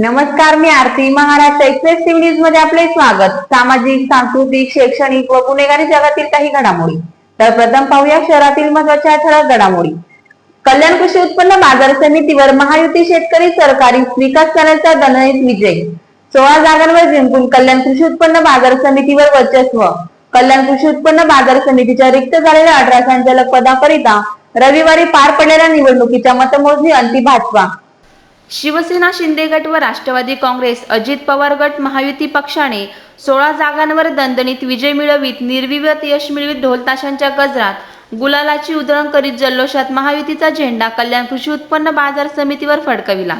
नमस्कार मी आरती महाराष्ट्र एक्सप्रेस न्यूजमध्ये आपले स्वागत. सामाजिक सांस्कृतिक शैक्षणिक व गुन्हेगारी जगातील काही घडामोडी. तर प्रथम पाहूया शहरातील महत्त्वाच्या ठळक घडामोडी. कल्याण कृषी उत्पन्न बाजार समितीवर महायुती शेतकरी सरकारी विकास करण्याचा दणदणीत विजय. सोळा जागांवर जिंकून कल्याण कृषी उत्पन्न बाजार समितीवर वर्चस्व. कल्याण कृषी उत्पन्न बाजार समितीच्या रिक्त झालेल्या अठरा संचालक पदाकरिता रविवारी पार पडलेल्या निवडणुकीच्या मतमोजणी अंती भाजपा शिवसेना शिंदे गट व राष्ट्रवादी काँग्रेस अजित पवार गट महायुती पक्षाने सोळा जागांवर दणदणीत विजय मिळवित निर्विवाद यश मिळवित ढोलताशांच्या गजरात गुलालाची उधळण करीत जल्लोषात महायुतीचा झेंडा कल्याण कृषी उत्पन्न बाजार समितीवर फडकविला.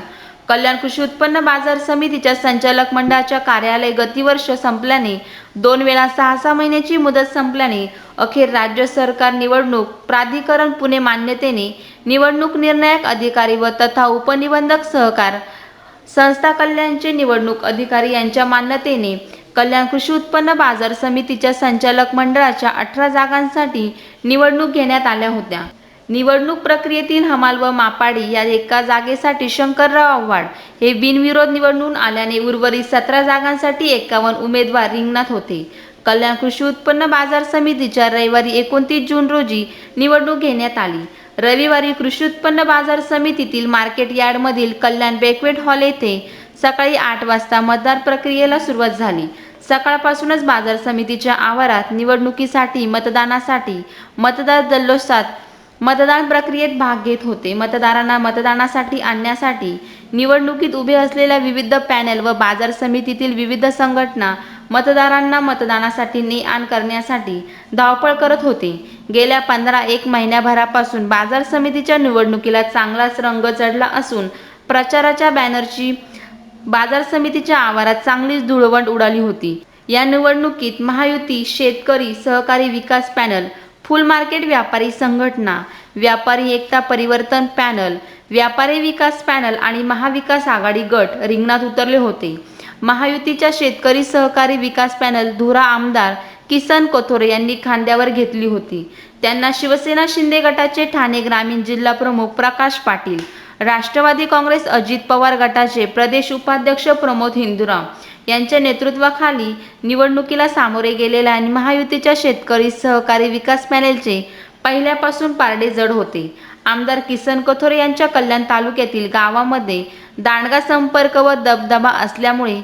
कल्याण कृषी उत्पन्न बाजार समितीच्या संचालक मंडळाच्या कार्यालय गतिवर्ष संपल्याने दोन वेळा सहा सहा महिन्याची मुदत संपल्याने अखेर राज्य सरकार निवडणूक प्राधिकरण पुणे मान्यतेने निवडणूक निर्णायक अधिकारी व तथा उपनिबंधक सहकार संस्था कल्याणचे निवडणूक अधिकारी यांच्या मान्यतेने कल्याण कृषी उत्पन्न बाजार समितीच्या संचालक मंडळाच्या अठरा जागांसाठी निवडणूक घेण्यात आल्या होत्या. निवडणूक प्रक्रियेतील हमाल व मापाडी या एका जागेसाठी शंकरराव आव्हाड हे बिनविरोध निवडून आल्याने उर्वरित सतरा जागांसाठी एकावन्न उमेदवार रिंगणात होते. कल्याण कृषी उत्पन्न बाजार समितीच्या रविवारी एकोणतीस जून रोजी निवडणूक घेण्यात आली. रविवारी कृषी उत्पन्न बाजार समितीतील मार्केट यार्डमधील कल्याण बेकवेट हॉल येथे सकाळी आठ वाजता मतदार प्रक्रियेला सुरुवात झाली. सकाळपासूनच बाजार समितीच्या आवारात निवडणुकीसाठी मतदानासाठी मतदार जल्लोषात मतदान प्रक्रियेत भाग घेत होते. मतदारांना मतदानासाठी आणण्यासाठी निवडणुकीत उभे असलेल्या विविध पॅनेल व बाजार समितीतील विविध संघटना मतदारांना मतदानासाठी ने आण करण्यासाठी धावपळ करत होते. गेल्या पंधरा एक महिन्याभरापासून बाजार समितीच्या निवडणुकीला चांगलाच रंग चढला असून प्रचाराच्या बॅनरची बाजार समितीच्या आवारात चांगलीच धुळवण उडाली होती. या निवडणुकीत महायुती शेतकरी सहकारी विकास पॅनल फुल मार्केट व्यापारी संघटना व्यापारी एकता परिवर्तन पॅनल व्यापारी विकास पॅनल आणि महाविकास आघाडी गट रिंगणात उतरले होते. महायुतीच्या शेतकरी सहकारी विकास पॅनल धुरा आमदार किसन कोथोरे यांनी खांद्यावर घेतली होती. त्यांना शिवसेना शिंदे गटाचे ठाणे ग्रामीण जिल्हा प्रमुख प्रकाश पाटील राष्ट्रवादी काँग्रेस अजित पवार गटाचे प्रदेश उपाध्यक्ष प्रमोद हिंदुराव यांच्या नेतृत्वाखाली निवडणुकीला सामोरे गेलेल्या आणि महायुतीच्या शेतकरी सहकारी विकास पॅनेलचे पहिल्यापासून पारडे जड होते. आमदार किसन कथोरे यांच्या कल्याण तालुक्यातील गावामध्ये दांडगा संपर्क व दबदबा असल्यामुळे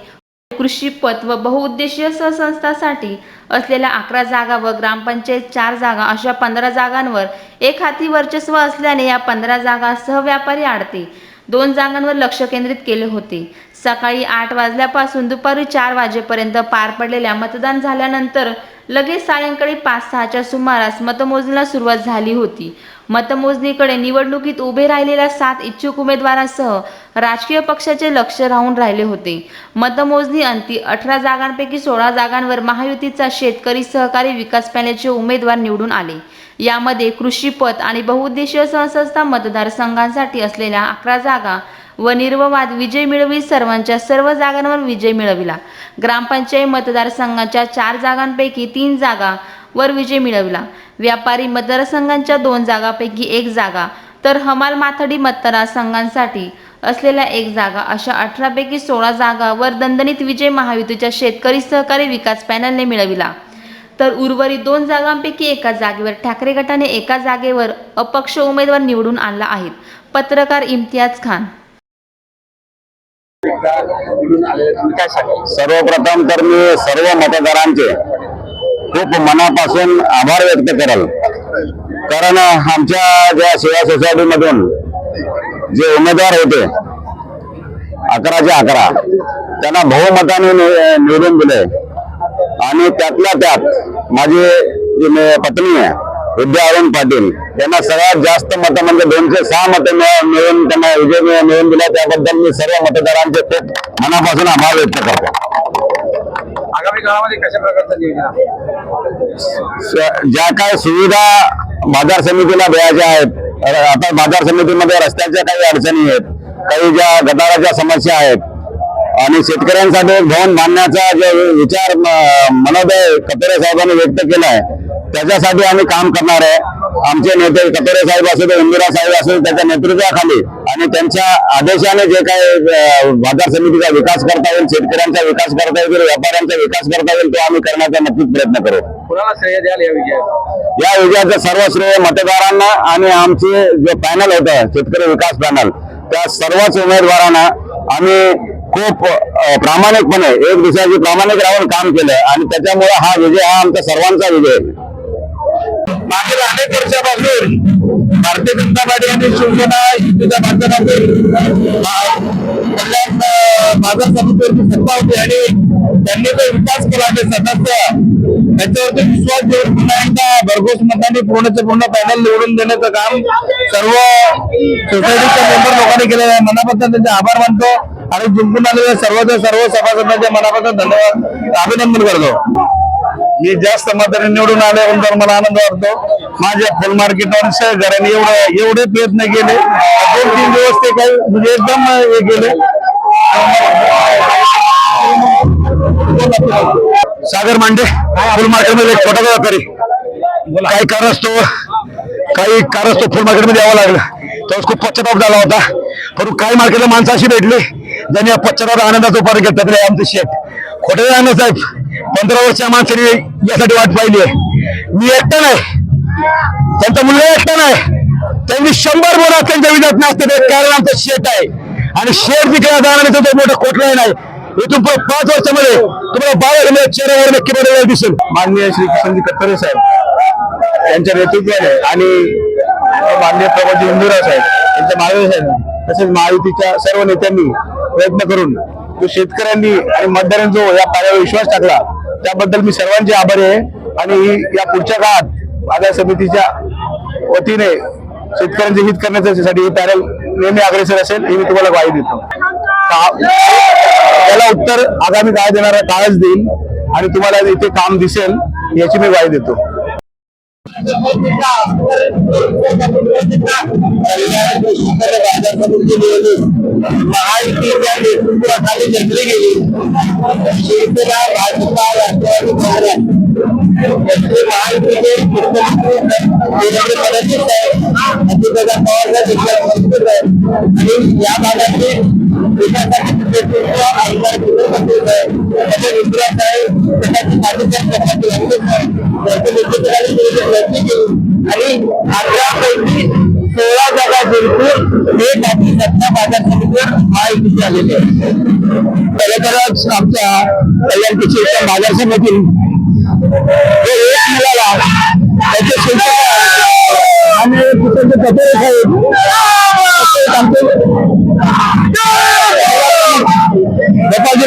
कृषी पत व बहुउद्देशीय सहसंस्थासाठी असलेल्या अकरा जागा व ग्रामपंचायत चार जागा अशा पंधरा जागांवर एक हाती वर्चस्व असल्याने या पंधरा जागा सहव्यापारी आडते दोन जागांवर लक्ष केंद्रित केले होते. सकाळी आठ वाजल्यापासून दुपारी चार वाजेपर्यंत पार पडलेल्या मतदान झाल्यानंतर लगेच सायंकाळी पाच सहाच्या सुमारास मतमोजणीला सुरुवात झाली होती. मतमोजणीकडे निवडणुकीत उभे राहिलेल्या सात इच्छुक उमेदवारांसह राजकीय पक्षाचे लक्ष राहून राहिले होते. मतमोजणी अंती अठरा जागांपैकी सोळा जागांवर महायुतीचा शेतकरी सहकारी विकास पॅनेलचे उमेदवार निवडून आले. यामध्ये कृषी पत आणि बहुउद्देशीय सहसंस्था मतदारसंघांसाठी असलेल्या अकरा जागा व निर्ववाद विजय मिळवित सर्वांच्या सर्व जागांवर विजय मिळविला. ग्रामपंचायत मतदारसंघाच्या चार जागांपैकी तीन जागा वर विजय मिळविला. व्यापारी मतदारसंघांच्या दोन जागापैकी एक जागा तर हमाल माथडी मतदारसंघांसाठी असलेल्या एक जागा अशा अठरापैकी सोळा जागा वर दणदणीत विजय महायुतीच्या शेतकरी सहकारी विकास पॅनलने मिळविला. तर उर्वरित दोन जागांपैकी एका जागेवर ठाकरे गटाने एका जागेवर अपक्ष उमेदवार निवडून आणला आहेत पत्रकार इम्तियाज खान सर्वप्रथम तर मी सर्व मतदारांचे खूप मनापासून आभार व्यक्त कराल. कारण आमच्या ज्या सेवा सोसायटीमधून जे उमेदवार होते अकराचे अकरा त्यांना बहुमताने नि- निवडून दिले. आणि त्यातल्या त्यात माझी जी पत्नी आहे विद्या अरुण पाटील त्यांना सगळ्यात जास्त मतं म्हणजे दोनशे सहा मतं मिळ- मिळून त्यांना विजय मिळ- मिळवून दिला त्याबद्दल मी सर्व मतदारांचे खूप मनापासून आभार व्यक्त करतो. आगामी काळामध्ये कशा प्रकारचं नियोजन ज्या काय सुविधा बाजार समितीला द्यायच्या आहेत आता बाजार समितीमध्ये रस्त्याच्या काही अडचणी आहेत काही ज्या गटाराच्या समस्या आहेत आणि शेतकऱ्यांसाठी भवन बांधण्याचा जो विचार मनोदय कतोरे साहेबांनी व्यक्त केला आहे त्याच्यासाठी आम्ही काम करणार आहे. आमचे नेते कतोरे साहेब असू दे इंदिरा साहेब असू दे त्याच्या नेतृत्वाखाली आणि त्यांच्या आदेशाने जे काय बाजार समितीचा विकास करता येईल शेतकऱ्यांचा विकास करता येईल व्यापाऱ्यांचा विकास करता येईल तो आम्ही करण्याचा नक्कीच प्रयत्न करू. या विजयाचं? सर्व श्रेय मतदारांना आणि आमचे जे पॅनल होतं शेतकरी विकास पॅनल त्या सर्वच उमेदवारांना आम्ही खूप प्रामाणिकपणे एक दिवसाची प्रामाणिक राहून काम केलं आणि त्याच्यामुळे हा विजय हा आमचा सर्वांचा विजय आहे. मागील अनेक वर्षापासून भारतीय जनता पार्टी आणि शिवसेना युतीच्या माध्यमातून कल्याण बाजार समितीवरची सत्ता होती आणि त्यांनी जो विकास केला ते सदस्य त्याच्यावरती विश्वास ठेवून पुन्हा एकदा भरघोस मतांनी पूर्णचे पूर्ण पॅनल निवडून देण्याचं काम सर्व सोसायटीच्या मेंबर लोकांनी केलेलं आहे. मनापासून त्यांचे आभार मानतो आणि जिंकून आलेल्या सर्वच्या सर्व सभासदांचे मनापासून धन्यवाद. अभिनंदन करतो. मी जास्त मताने निवडून आल्यानंतर मला आनंद वाटतो. माझ्या फुल मार्केटवर सहकार्याने एवढे एवढे प्रयत्न केले. दोन तीन दिवस ते काही म्हणजे एकदम हे केले. सागर मांडे फुल मार्केटमध्ये एक छोटा व्यापारी. काही असतो काही असतो फुल मार्केटमध्ये यावं लागलं. त्यावेळेस खूप पश्चाताप झाला होता. परंतु काही मार्केटला माणसं अशी भेटली ज्यांनी या पश्चाताप आनंदाचा उपाय घेतला. तरी आमचे शेठ खोटे राहणार साहेब? पंधरा वर्षा माणसाने यासाठी वाट पाहिली आहे. मी एकटा नाही. त्यांचा मुलगा एकटा नाही. त्यांनी शंभर बोला त्यांच्या विधात नसते कारण आमचं शेत आहे. आणि शेत विकल्या जाणार तो मोठं खोटलाही नाही. इथून पुढे पाच वर्षामध्ये तुम्हाला बाहेर चेहऱ्यावर नक्की बदल दिसेल. माननीय श्री किशनजी कत्तरे साहेब यांच्या नेतृत्वाने आणि माननीय प्रभाजी इंदुरा साहेब यांच्या मार्गदर्शनाने तसेच महायुतीच्या सर्व नेत्यांनी प्रयत्न करून जो शेतकऱ्यांनी आणि मतदारांनी जो या कार्यावर विश्वास टाकला त्याबद्दल मी सर्वांचे आभारी आहे. आणि या पुढच्या काळात बाजार समितीच्या वतीने शेतकऱ्यांचे हित करण्यासाठी हे पॅनल नेहमी अग्रेसर असेल हे मी तुम्हाला ग्वाही देतो. त्याला उत्तर आगामी काळ देणारा काळच देईल आणि तुम्हाला इथे काम दिसेल याची मी ग्वाही देतो. महायुतीच्या नेतृत्वाखाली घेतली गेली शिवसेना भाजपा राष्ट्रवादी काँग्रेस महायुतीचे मुख्यमंत्री देवेंद्र फडणवीस अजितदादा पवार साहेब आणि या भागातले विकासाचे नेतृत्व आमदार मुख्यमंत्री साहेब त्याचे नेतृत्वाखाली त्यांनी केली आणि अठरा पैकी सोळा जागा जिंकून हे त्याची सत्ता बाजार समितीवर महायुती झालेली आहे. खरं तरच आमच्या कल्याण कृषी बाजार समिती. जो एक मिळाला त्याचे शुल्क आणि कुठे कपडे आहेत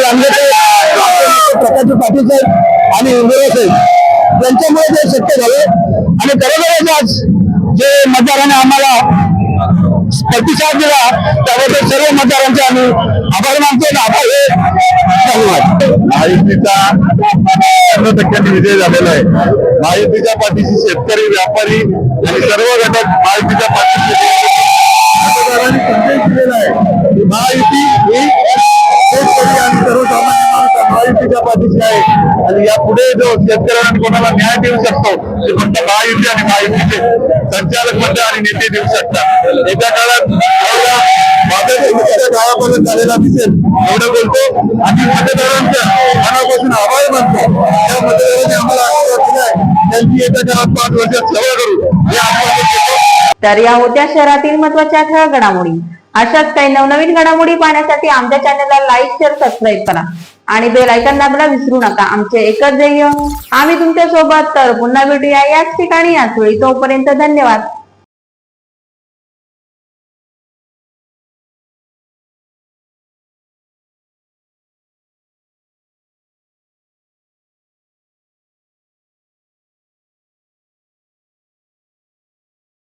आमचे प्रकाश पाटील साहेब आणि इंदिरा साहेब. यांच्यामुळे ते शक्य झाले. आणि खरोखरच आज जे मतदाराने आम्हाला प्रतिसाद दिला त्याबद्दल सर्व मतदारांचे आम्ही आभार मानतो आभार हे धन्यवाद. महायुतीचा शंभर टक्क्यांनी विजय झालेला आहे. महायुतीच्या पाठीशी शेतकरी व्यापारी आणि सर्व घटक महायुतीच्या पाठीशी. मतदारांनी संदेश दिलेला आहे महायुती ही यापुढे जो शेतकऱ्यांना कोणाला न्याय देऊ शकतो ते फक्त महायुती आणि महायुतीचे संचालक मंडळ आणि नेते देऊ शकतात. येत्या काळात एवढा गावापर्यंत झालेला दिसेल एवढं बोलतो. आणि मतदारांच्या मनापासून आभार मानतो. त्या मतदारांनी आम्हाला आशीर्वाद दिलाय त्यांची येत्या काळात पाच वर्षात सेवा करू. हे आश्वासन तर या होत्या शहरातील महत्त्वाच्या ठळक घडामोडी. अशाच काही नवनवीन घडामोडी पाहण्यासाठी आमच्या चॅनलला लाईक शेअर सबस्क्राईब करा. आणि बेल आयकॉन दाबायला विसरू नका. आमचे एकच ध्येय आम्ही तुमच्यासोबत तर पुन्हा भेटूया याच ठिकाणी याच वेळी. तोपर्यंत धन्यवाद.